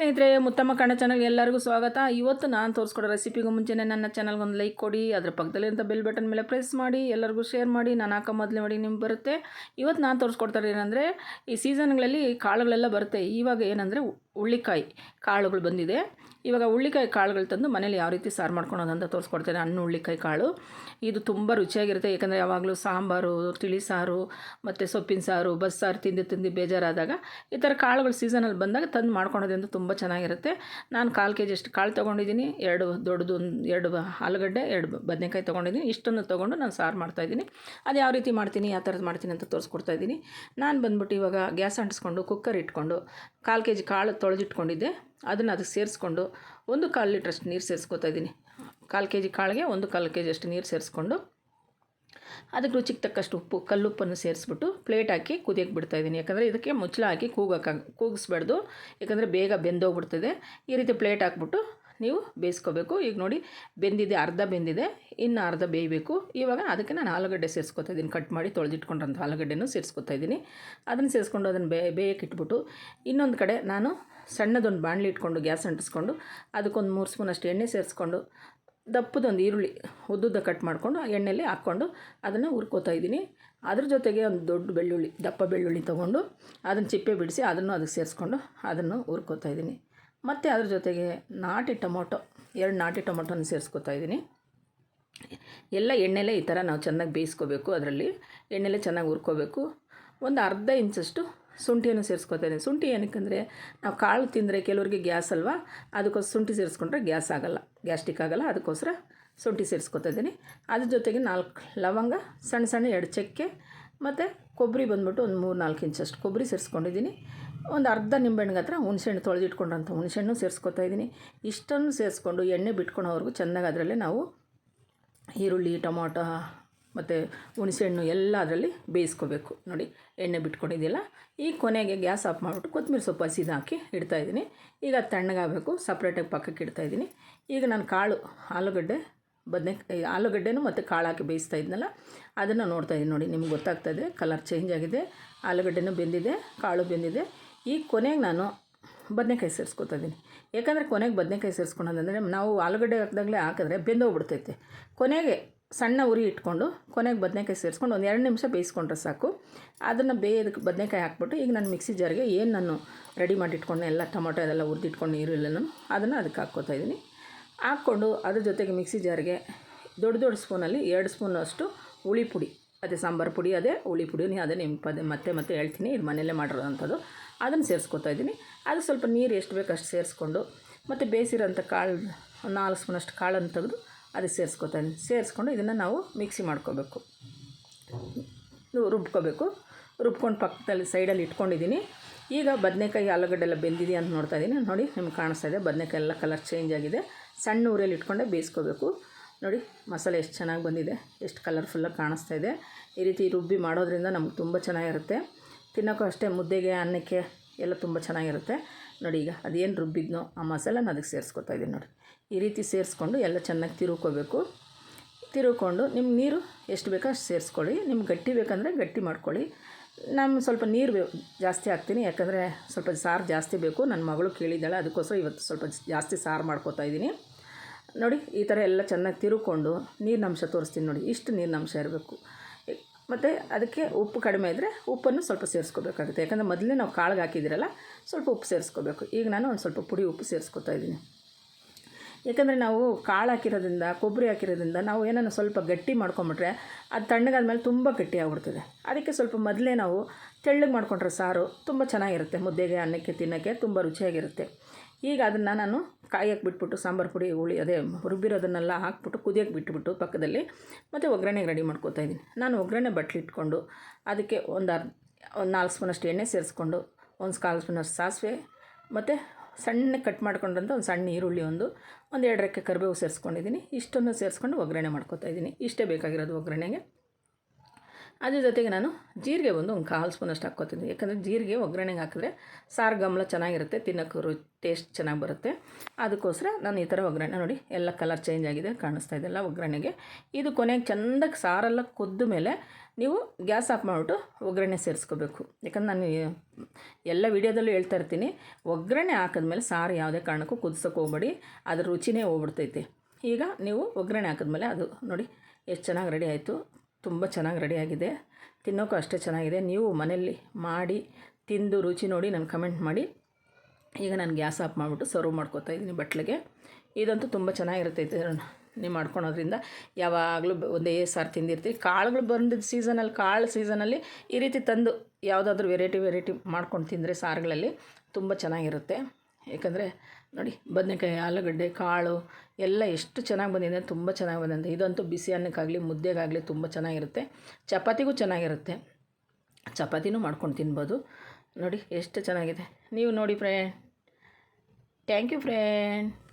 ಸ್ನೇಹಿತರೆ, ಮುತ್ತಮ್ಮ ಕಣ್ಣ ಚಾನಲ್ಗೆ ಎಲ್ಲರಿಗೂ ಸ್ವಾಗತ. ಇವತ್ತು ನಾನು ತೋರಿಸ್ಕೊಡೋ ರೆಸಿಪಿಗೂ ಮುಂಚೆನೇ ನನ್ನ ಚಾನಲ್ಗೆ ಒಂದು ಲೈಕ್ ಕೊಡಿ, ಅದ್ರ ಪಕ್ಕದಲ್ಲಿರುವಂಥ ಬೆಲ್ ಬಟನ್ ಮೇಲೆ ಪ್ರೆಸ್ ಮಾಡಿ, ಎಲ್ಲರಿಗೂ ಶೇರ್ ಮಾಡಿ, ನಾನು ಹಾಕೋ ಮೊದಲೇ ಮಾಡಿ ನಿಮ್ಗೆ ಬರುತ್ತೆ. ಇವತ್ತು ನಾನು ತೋರಿಸ್ಕೊಡ್ತಾರೆ ಏನಂದರೆ, ಈ ಸೀಸನ್ಗಳಲ್ಲಿ ಕಾಳುಗಳೆಲ್ಲ ಬರುತ್ತೆ. ಇವಾಗ ಏನಂದರೆ ಹುಳ್ಳಿಕಾಯಿ ಕಾಳುಗಳು ಬಂದಿದೆ. ಇವಾಗ ಹುಳ್ಳಿಕಾಯಿ ಕಾಳುಗಳು ತಂದು ಮನೇಲಿ ಯಾವ ರೀತಿ ಸಾರು ಮಾಡ್ಕೊಳೋದಂತ ತೋರಿಸ್ಕೊಡ್ತೇನೆ. ಹಣ್ಣು ಹುಳ್ಳಿಕಾಯಿ ಕಾಳು. ಇದು ತುಂಬ ರುಚಿಯಾಗಿರುತ್ತೆ. ಏಕೆಂದರೆ ಯಾವಾಗಲೂ ಸಾಂಬಾರು, ತಿಳಿ ಸಾರು, ಮತ್ತು ಸೊಪ್ಪಿನ ಸಾರು ಬಸ್ಸಾರು ತಿಂದು ತಿಂದು ಬೇಜಾರಾದಾಗ ಈ ಥರ ಕಾಳುಗಳು ಸೀಸನಲ್ಲಿ ಬಂದಾಗ ತಂದು ಮಾಡ್ಕೊಳೋದ್ರಿಂದ ತುಂಬ ಚೆನ್ನಾಗಿರುತ್ತೆ. ನಾನು ಕಾಲು ಕೆ ಜಿ ಅಷ್ಟು ಕಾಳು ತೊಗೊಂಡಿದ್ದೀನಿ. ಎರಡು ದೊಡ್ಡದು ಎರಡು ಆಲೂಗಡ್ಡೆ, ಎರಡು ಬದನೆಕಾಯಿ ತೊಗೊಂಡಿದ್ದೀನಿ. ಇಷ್ಟನ್ನು ತೊಗೊಂಡು ನಾನು ಸಾರು ಮಾಡ್ತಾಯಿದ್ದೀನಿ ಅದು ಯಾವ ರೀತಿ ಮಾಡ್ತೀನಿ, ಯಾವ ಥರದ್ದು ಮಾಡ್ತೀನಿ ಅಂತ ತೋರಿಸ್ಕೊಡ್ತಾ ಇದ್ದೀನಿ. ನಾನು ಬಂದ್ಬಿಟ್ಟು ಇವಾಗ ಗ್ಯಾಸ್ ಅಂಟಿಸ್ಕೊಂಡು ಕುಕ್ಕರ್ ಇಟ್ಕೊಂಡು, ಕಾಲು ಕೆ ಜಿ ಕಾಳು ತೊಳೆದಿಟ್ಕೊಂಡಿದ್ದೆ. ಅದನ್ನು ಅದಕ್ಕೆ ಸೇರಿಸ್ಕೊಂಡು ಒಂದು ಕಾಲು ಲೀಟ್ರಷ್ಟು ನೀರು ಸೇರಿಸ್ಕೊತಾ ಇದ್ದೀನಿ. ಕಾಲು ಕೆ ಜಿ ಕಾಳಿಗೆ ಒಂದು ಕಾಲು ಕೆ ಜಿಯಷ್ಟು ನೀರು ಸೇರಿಸ್ಕೊಂಡು ಅದಕ್ಕೆ ರುಚಿಗೆ ತಕ್ಕಷ್ಟು ಉಪ್ಪು, ಕಲ್ಲುಪ್ಪನ್ನು ಸೇರಿಸ್ಬಿಟ್ಟು ಪ್ಲೇಟ್ ಹಾಕಿ ಕುದಿಯಕ್ಕೆ ಬಿಡ್ತಾಯಿದ್ದೀನಿ ಯಾಕಂದರೆ ಇದಕ್ಕೆ ಮುಚ್ಚಳ ಹಾಕಿ ಕೂಗಕ್ಕೆ ಕೂಗಿಸ್ಬಾರ್ದು. ಯಾಕಂದರೆ ಬೇಗ ಬೆಂದೋಗ್ಬಿಡ್ತದೆ. ಈ ರೀತಿ ಪ್ಲೇಟ್ ಹಾಕ್ಬಿಟ್ಟು ನೀವು ಬೇಯಿಸ್ಕೋಬೇಕು. ಈಗ ನೋಡಿ, ಬೆಂದಿದೆ, ಅರ್ಧ ಬೆಂದಿದೆ, ಇನ್ನು ಅರ್ಧ ಬೇಯಬೇಕು. ಇವಾಗ ಅದಕ್ಕೆ ನಾನು ಆಲೂಗಡ್ಡೆ ಸೇರಿಸ್ಕೊತಾ ಇದ್ದೀನಿ. ಕಟ್ ಮಾಡಿ ತೊಳೆದಿಟ್ಕೊಂಡ್ರಂಥ ಆಲೂಗಡ್ಡೆನೂ ಸೇರಿಸ್ಕೊತಾ ಇದ್ದೀನಿ. ಅದನ್ನು ಸೇರಿಸ್ಕೊಂಡು ಅದನ್ನು ಬೇ, ಬೇಯಕ್ಕೆ ಇಟ್ಬಿಟ್ಟು, ಇನ್ನೊಂದು ಕಡೆ ನಾನು ಸಣ್ಣದೊಂದು ಬಾಣಲಿ ಇಟ್ಕೊಂಡು, ಗ್ಯಾಸ್ ಅಂಟಿಸ್ಕೊಂಡು, ಅದಕ್ಕೊಂದು ಮೂರು ಸ್ಪೂನಷ್ಟು ಎಣ್ಣೆ ಸೇರಿಸ್ಕೊಂಡು, ದಪ್ಪದೊಂದು ಈರುಳ್ಳಿ ಉದ್ದುದ್ದ ಕಟ್ ಮಾಡಿಕೊಂಡು ಎಣ್ಣೆಯಲ್ಲಿ ಹಾಕ್ಕೊಂಡು ಅದನ್ನು ಹುರ್ಕೋತಾ ಇದ್ದೀನಿ. ಅದ್ರ ಜೊತೆಗೆ ಒಂದು ದೊಡ್ಡ ಬೆಳ್ಳುಳ್ಳಿ, ದಪ್ಪ ಬೆಳ್ಳುಳ್ಳಿ ತೊಗೊಂಡು, ಅದನ್ನು ಚಿಪ್ಪೆ ಬಿಡಿಸಿ ಅದನ್ನು ಅದಕ್ಕೆ ಸೇರಿಸ್ಕೊಂಡು ಅದನ್ನು ಹುರ್ಕೋತಾ ಇದ್ದೀನಿ. ಮತ್ತು ಅದ್ರ ಜೊತೆಗೆ ನಾಟಿ ಟೊಮೊಟೊ, ಎರಡು ನಾಟಿ ಟೊಮೊಟೊನ ಸೇರಿಸ್ಕೊತಾ ಇದ್ದೀನಿ. ಎಲ್ಲ ಎಣ್ಣೆಲೇ ಈ ಥರ ನಾವು ಚೆನ್ನಾಗಿ ಬೇಯಿಸ್ಕೋಬೇಕು ಅದರಲ್ಲಿ. ಎಣ್ಣೆಲೇ ಚೆನ್ನಾಗಿ ಹುರ್ಕೋಬೇಕು. ಒಂದು ಅರ್ಧ ಇಂಚಷ್ಟು ಶುಂಠಿಯನ್ನು ಸೇರಿಸ್ಕೊತಾ ಇದ್ದೀನಿ. ಶುಂಠಿ ಏನಕ್ಕಂದರೆ ನಾವು ಕಾಳು ತಿಂದರೆ ಕೆಲವರಿಗೆ ಗ್ಯಾಸ್ ಅಲ್ವಾ, ಅದಕ್ಕೋಸ್ಕರ ಶುಂಠಿ ಸೇರಿಸ್ಕೊಂಡ್ರೆ ಗ್ಯಾಸ್ ಆಗೋಲ್ಲ ಗ್ಯಾಸ್ಟಿಕ್ ಆಗೋಲ್ಲ, ಅದಕ್ಕೋಸ್ಕರ ಶುಂಠಿ ಸೇರಿಸ್ಕೊತಾ ಇದ್ದೀನಿ. ಅದ್ರ ಜೊತೆಗೆ ನಾಲ್ಕು ಲವಂಗ, ಸಣ್ಣ ಸಣ್ಣ ಎರಡು ಚಕ್ಕೆ, ಮತ್ತು ಕೊಬ್ಬರಿ ಬಂದ್ಬಿಟ್ಟು ಒಂದು ಮೂರು ನಾಲ್ಕು ಇಂಚಷ್ಟು ಕೊಬ್ಬರಿ ಸೇರಿಸ್ಕೊಂಡಿದ್ದೀನಿ. ಒಂದು ಅರ್ಧ ನಿಂಬೆಹಣ್ಣಿಗೆ ಹತ್ರ ಹುಣಸೆಹಣ್ಣು ತೊಳೆದಿಟ್ಕೊಂಡಂಥ ಹುಣಸೆಹಣ್ಣು ಸೇರಿಸ್ಕೊತಾ ಇದ್ದೀನಿ. ಇಷ್ಟನ್ನು ಸೇರಿಸ್ಕೊಂಡು ಎಣ್ಣೆ ಬಿಟ್ಕೊಳೋವರೆಗೂ ಚೆನ್ನಾಗಿ ಅದರಲ್ಲೇ ನಾವು ಈರುಳ್ಳಿ, ಟೊಮೊಟೊ ಮತ್ತು ಹುಣಸೆಹಣ್ಣು ಎಲ್ಲ ಅದರಲ್ಲಿ ಬೇಯಿಸ್ಕೋಬೇಕು. ನೋಡಿ, ಎಣ್ಣೆ ಬಿಟ್ಕೊಂಡಿದ್ದಿಲ್ಲ ಈ ಕೊನೆಗೆ ಗ್ಯಾಸ್ ಆಫ್ ಮಾಡಿಬಿಟ್ಟು ಕೊತ್ತಂಬರಿ ಸೊಪ್ಪು ಹಸಿದು ಹಾಕಿ ಇಡ್ತಾಯಿದ್ದೀನಿ ಈಗ ಅದು ತಣ್ಣಗಾಗಬೇಕು ಸಪ್ರೇಟಾಗಿ ಪಕ್ಕಕ್ಕೆ ಇಡ್ತಾಯಿದ್ದೀನಿ ಈಗ ನಾನು ಕಾಳು, ಆಲೂಗಡ್ಡೆ ಬದನೆ ಆಲೂಗಡ್ಡೆನೂ ಮತ್ತು ಕಾಳು ಹಾಕಿ ಬೇಯಿಸ್ತಾ ಇದ್ನಲ್ಲ, ಅದನ್ನು ನೋಡ್ತಾಯಿದ್ದೀನಿ ನೋಡಿ, ನಿಮ್ಗೆ ಗೊತ್ತಾಗ್ತಾಯಿದೆ ಕಲರ್ ಚೇಂಜ್ ಆಗಿದೆ, ಆಲೂಗಡ್ಡೆನೂ ಬೆಂದಿದೆ, ಕಾಳು ಬೆಂದಿದೆ. ಈಗ ಕೊನೆಗೆ ನಾನು ಬದನೆಕಾಯಿ ಸೇರಿಸ್ಕೊತಾ ಇದ್ದೀನಿ ಯಾಕಂದರೆ ಕೊನೆಗೆ ಬದನೆಕಾಯಿ ಸೇರಿಸ್ಕೊಳೋದಂದರೆ ನಾವು ಆಲೂಗಡ್ಡೆ ಹಾಕಿದಾಗಲೇ ಹಾಕಿದ್ರೆ ಬೆಂದೋಗ್ಬಿಡ್ತೈತೆ. ಕೊನೆಗೆ ಸಣ್ಣ ಉರಿ ಇಟ್ಕೊಂಡು ಕೊನೆಗೆ ಬದನೆಕಾಯಿ ಸೇರಿಸ್ಕೊಂಡು ಒಂದು ಎರಡು ನಿಮಿಷ ಬೇಯಿಸ್ಕೊಂಡ್ರೆ ಸಾಕು. ಅದನ್ನು ಬೇಯೋದಕ್ಕೆ ಬದನೆಕಾಯಿ ಹಾಕ್ಬಿಟ್ಟು ಈಗ ನಾನು ಮಿಕ್ಸಿ ಜಾರಿಗೆ ಏನು ನಾನು ರೆಡಿ ಮಾಡಿ ಇಟ್ಕೊಂಡು ಎಲ್ಲ ಟೊಮೊಟೊ ಅದೆಲ್ಲ ಹುರಿದಿಟ್ಕೊಂಡು ನೀರು ಅದನ್ನು ಅದಕ್ಕೆ ಹಾಕ್ಕೋತಾ ಇದ್ದೀನಿ ಹಾಕ್ಕೊಂಡು ಅದ್ರ ಜೊತೆಗೆ ಮಿಕ್ಸಿ ಜಾರಿಗೆ ದೊಡ್ಡ ದೊಡ್ಡ ಸ್ಪೂನಲ್ಲಿ ಎರಡು ಸ್ಪೂನಷ್ಟು ಹುಳಿ ಪುಡಿ. ಅದೇ ಸಾಂಬಾರು ಪುಡಿ, ಅದೇ ಹುಳಿ ಪುಡಿ ಅದೇ ನಿಮ್ಮ ಪದ ಮತ್ತೆ ಮತ್ತೆ ಹೇಳ್ತೀನಿ, ಇದು ಮನೆಯಲ್ಲೇ ಮಾಡಿರೋದಂಥದ್ದು. ಅದನ್ನು ಸೇರಿಸ್ಕೊತಾ ಇದ್ದೀನಿ. ಅದು ಸ್ವಲ್ಪ ನೀರು ಎಷ್ಟು ಬೇಕು ಅಷ್ಟು ಸೇರಿಸ್ಕೊಂಡು, ಮತ್ತು ಬೇಯಿಸಿರೋಂಥ ಕಾಳು, ನಾಲ್ಕು ಸ್ಪೂನಷ್ಟು ಕಾಳನ್ನು ತೆಗೆದು ಅದಕ್ಕೆ ಸೇರಿಸ್ಕೊತಾ ಇದ್ದೀನಿ. ಸೇರಿಸ್ಕೊಂಡು ಇದನ್ನು ನಾವು ಮಿಕ್ಸಿ ಮಾಡ್ಕೋಬೇಕು. ರುಬ್ಕೋಬೇಕು. ರುಬ್ಕೊಂಡು ಪಕ್ಕದಲ್ಲಿ ಸೈಡಲ್ಲಿ ಇಟ್ಕೊಂಡಿದ್ದೀನಿ. ಈಗ ಬದನೆಕಾಯಿ ಆಲೂಗಡ್ಡೆ ಎಲ್ಲ ಬೆಂದಿದೆ ಅಂತ ನೋಡ್ತಾ ಇದ್ದೀನಿ. ನೋಡಿ, ನಿಮ್ಗೆ ಕಾಣಿಸ್ತಾ ಇದೆ. ಬದನೆಕಾಯಿ ಎಲ್ಲ ಕಲರ್ ಚೇಂಜ್ ಆಗಿದೆ. ಸಣ್ಣ ಊರಲ್ಲಿ ಇಟ್ಕೊಂಡೆ ಬೇಯಿಸ್ಕೋಬೇಕು. ನೋಡಿ, ಮಸಾಲೆ ಎಷ್ಟು ಚೆನ್ನಾಗಿ ಬಂದಿದೆ, ಎಷ್ಟು ಕಲರ್ಫುಲ್ಲಾಗಿ ಕಾಣಿಸ್ತಾ ಇದೆ. ಈ ರೀತಿ ರುಬ್ಬಿ ಮಾಡೋದ್ರಿಂದ ನಮ್ಗೆ ತುಂಬ ಚೆನ್ನಾಗಿರುತ್ತೆ. ತಿನ್ನೋಕ್ಕೂ ಅಷ್ಟೇ ಮುದ್ದೆಗೆ, ಅನ್ನಕ್ಕೆ ಎಲ್ಲ ತುಂಬ ಚೆನ್ನಾಗಿರುತ್ತೆ. ನೋಡಿ, ಈಗ ಅದೇನು ರುಬ್ಬಿದ್ನೋ ಆ ಮಸಾಲೆನ ಅದಕ್ಕೆ ಸೇರಿಸ್ಕೊತಾ ಇದ್ದೀನಿ ನೋಡಿ. ಈ ರೀತಿ ಸೇರಿಸ್ಕೊಂಡು ಎಲ್ಲ ಚೆನ್ನಾಗಿ ತಿರುಕೋಬೇಕು. ತಿರುಕೊಂಡು ನಿಮ್ಮ ನೀರು ಎಷ್ಟು ಬೇಕೋ ಅಷ್ಟು ಸೇರಿಸ್ಕೊಳ್ಳಿ. ನಿಮ್ಗೆ ಗಟ್ಟಿ ಬೇಕಂದರೆ ಗಟ್ಟಿ ಮಾಡ್ಕೊಳ್ಳಿ. ನಾನು ಸ್ವಲ್ಪ ನೀರು ಜಾಸ್ತಿ ಹಾಕ್ತೀನಿ, ಯಾಕಂದರೆ ಸ್ವಲ್ಪ ಸಾರು ಜಾಸ್ತಿ ಬೇಕು. ನನ್ನ ಮಗಳು ಕೇಳಿದ್ದಾಳೆ, ಅದಕ್ಕೋಸ್ಕರ ಇವತ್ತು ಸ್ವಲ್ಪ ಜಾಸ್ತಿ ಸಾರು ಮಾಡ್ಕೋತಾ ಇದ್ದೀನಿ ನೋಡಿ, ಈ ಥರ ಎಲ್ಲ ಚೆನ್ನಾಗಿ ತಿರುಕೊಂಡು ನೀರಿನಂಶ ತೋರಿಸ್ತೀನಿ ನೋಡಿ, ಇಷ್ಟು ನೀರಿನಂಶ ಇರಬೇಕು. ಮತ್ತು ಅದಕ್ಕೆ ಉಪ್ಪು ಕಡಿಮೆ ಇದ್ದರೆ ಉಪ್ಪನ್ನು ಸ್ವಲ್ಪ ಸೇರಿಸ್ಕೋಬೇಕಾಗುತ್ತೆ. ಯಾಕಂದರೆ ಮೊದಲೇ ನಾವು ಕಾಳಿಗೆ ಹಾಕಿದ್ದೀರಲ್ಲ, ಸ್ವಲ್ಪ ಉಪ್ಪು ಸೇರಿಸ್ಕೋಬೇಕು. ಈಗ ನಾನು ಒಂದು ಸ್ವಲ್ಪ ಪುಡಿ ಉಪ್ಪು ಸೇರಿಸ್ಕೊತಾ ಇದ್ದೀನಿ. ಯಾಕಂದರೆ ನಾವು ಕಾಳು ಹಾಕಿರೋದ್ರಿಂದ, ಕೊಬ್ಬರಿ ಹಾಕಿರೋದ್ರಿಂದ ನಾವು ಏನನ್ನು ಸ್ವಲ್ಪ ಗಟ್ಟಿ ಮಾಡ್ಕೊಂಬಿಟ್ರೆ ಅದು ತಣ್ಣಗಾದ್ಮೇಲೆ ತುಂಬ ಗಟ್ಟಿ ಆಗ್ಬಿಡ್ತದೆ. ಅದಕ್ಕೆ ಸ್ವಲ್ಪ ಮೊದಲೇ ನಾವು ತೆಳ್ಳಗೆ ಮಾಡ್ಕೊಂಡ್ರೆ ಸಾರು ತುಂಬ ಚೆನ್ನಾಗಿರುತ್ತೆ. ಮುದ್ದೆಗೆ, ಅನ್ನಕ್ಕೆ, ತಿನ್ನೋಕ್ಕೆ ತುಂಬ ರುಚಿಯಾಗಿರುತ್ತೆ. ಈಗ ಅದನ್ನು ನಾನು ಕಾಯಕ್ಕೆ ಬಿಟ್ಬಿಟ್ಟು ಸಾಂಬಾರು ಪುಡಿ, ಹುಳಿ, ಅದೇ ರುಬ್ಬಿರೋದನ್ನೆಲ್ಲ ಹಾಕ್ಬಿಟ್ಟು ಕುದಿಯೋಕ್ಕೆ ಬಿಟ್ಬಿಟ್ಟು ಪಕ್ಕದಲ್ಲಿ ಮತ್ತು ಒಗ್ಗರಣೆಗೆ ರೆಡಿ ಮಾಡ್ಕೋತಾ ಇದ್ದೀನಿ. ನಾನು ಒಗ್ಗರಣೆ ಬಟ್ಲು ಇಟ್ಕೊಂಡು ಅದಕ್ಕೆ ಒಂದು ಅರ್ಧ, ಒಂದು ನಾಲ್ಕು ಸ್ಪೂನಷ್ಟು ಎಣ್ಣೆ ಸೇರಿಸ್ಕೊಂಡು ಒಂದು ಕಾಲು ಸ್ಪೂನಷ್ಟು ಸಾಸಿವೆ ಮತ್ತು ಸಣ್ಣ ಕಟ್ ಮಾಡ್ಕೊಂಡಂಥ ಒಂದು ಸಣ್ಣ ಈರುಳ್ಳಿ ಒಂದು ಒಂದು ಎರಡು ರೆಕ್ಕೆ ಕರಿಬೇವು ಸೇರಿಸ್ಕೊಂಡಿದ್ದೀನಿ. ಇಷ್ಟನ್ನು ಸೇರಿಸ್ಕೊಂಡು ಒಗ್ಗರಣೆ ಮಾಡ್ಕೋತಾ ಇದ್ದೀನಿ. ಇಷ್ಟೇ ಬೇಕಾಗಿರೋದು ಒಗ್ಗರಣೆಗೆ. ಅದ್ರ ಜೊತೆಗೆ ನಾನು ಜೀರಿಗೆ ಒಂದು ಒಂದು ಕಾಲು ಸ್ಪೂನಷ್ಟು ಹಾಕ್ಕೋತೀನಿ ಯಾಕಂದರೆ ಜೀರಿಗೆ ಒಗ್ಗರಣೆಗೆ ಹಾಕಿದ್ರೆ ಸಾರು ಗಮಲ ಚೆನ್ನಾಗಿರುತ್ತೆ, ತಿನ್ನೋಕ್ಕೂ ರು ಟೇಸ್ಟ್ ಚೆನ್ನಾಗಿ ಬರುತ್ತೆ. ಅದಕ್ಕೋಸ್ಕರ ನಾನು ಈ ಥರ ಒಗ್ಗರಣೆ ನೋಡಿ, ಎಲ್ಲ ಕಲರ್ ಚೇಂಜ್ ಆಗಿದೆ, ಕಾಣಿಸ್ತಾ ಇದೆಲ್ಲ ಒಗ್ಗರಣೆಗೆ. ಇದು ಕೊನೆಗೆ ಚೆಂದಕ್ಕೆ ಸಾರೆಲ್ಲ ಕುದ್ದ ಮೇಲೆ ನೀವು ಗ್ಯಾಸ್ ಆಫ್ ಮಾಡಿಬಿಟ್ಟು ಒಗ್ಗರಣೆ ಸೇರಿಸ್ಕೋಬೇಕು. ಯಾಕಂದ್ರೆ ನಾನು ಎಲ್ಲ ವೀಡಿಯೋದಲ್ಲೂ ಹೇಳ್ತಾ ಇರ್ತೀನಿ, ಒಗ್ಗರಣೆ ಹಾಕಿದ್ಮೇಲೆ ಸಾರು ಯಾವುದೇ ಕಾರಣಕ್ಕೂ ಕುದಿಸೋಕೆ ಹೋಗ್ಬೇಡಿ, ಅದ್ರ ರುಚಿನೇ ಹೋಗ್ಬಿಡ್ತೈತಿ. ಈಗ ನೀವು ಒಗ್ಗರಣೆ ಹಾಕಿದ್ಮೇಲೆ ಅದು ನೋಡಿ, ಎಷ್ಟು ಚೆನ್ನಾಗಿ ರೆಡಿ ಆಯಿತು. ತುಂಬ ಚೆನ್ನಾಗಿ ರೆಡಿಯಾಗಿದೆ. ತಿನ್ನೋಕ್ಕೂ ಅಷ್ಟೇ ಚೆನ್ನಾಗಿದೆ. ನೀವು ಮನೆಯಲ್ಲಿ ಮಾಡಿ, ತಿಂದು ರುಚಿ ನೋಡಿ ನನಗೆ ಕಮೆಂಟ್ ಮಾಡಿ. ಈಗ ನಾನು ಗ್ಯಾಸ್ ಆಫ್ ಮಾಡಿಬಿಟ್ಟು ಸರ್ವ್ ಮಾಡ್ಕೊತಾ ಇದ್ದೀನಿ ಬಟ್ಲಿಗೆ. ಇದಂತೂ ತುಂಬ ಚೆನ್ನಾಗಿರುತ್ತೆ ನೀವು ಮಾಡ್ಕೊಳೋದ್ರಿಂದ ಯಾವಾಗಲೂ ಒಂದೇ ಸಾರು ತಿಂದಿರ್ತೀವಿ ಕಾಳುಗಳು ಬಂದಿದ್ದ ಸೀಸನಲ್ಲಿ ಕಾಳು ಸೀಸನಲ್ಲಿ ಈ ರೀತಿ ತಂದು ಯಾವುದಾದ್ರೂ ವೆರೈಟಿ ವೆರೈಟಿ ಮಾಡ್ಕೊಂಡು ತಿಂದರೆ ಸಾರುಗಳಲ್ಲಿ ತುಂಬ ಚೆನ್ನಾಗಿರುತ್ತೆ. ಯಾಕಂದರೆ ನೋಡಿ, ಬದನೆಕಾಯಿ, ಆಲೂಗಡ್ಡೆ, ಕಾಳು ಎಲ್ಲ ಎಷ್ಟು ಚೆನ್ನಾಗಿ ಬಂದಿದೆ ತುಂಬ ಚೆನ್ನಾಗಿ ಬಂದಿದೆ ಇದಂತೂ ಬಿಸಿ ಅನ್ನಕ್ಕಾಗಲಿ, ಮುದ್ದೆಗಾಗಲಿ ತುಂಬ ಚೆನ್ನಾಗಿರುತ್ತೆ. ಚಪಾತಿಗೂ ಚೆನ್ನಾಗಿರುತ್ತೆ. ಚಪಾತಿನೂ ಮಾಡ್ಕೊಂಡು ತಿನ್ಬೋದು. ನೋಡಿ, ಎಷ್ಟು ಚೆನ್ನಾಗಿದೆ. ನೀವು ನೋಡಿ ಫ್ರೆಂಡ್. Thank you friend.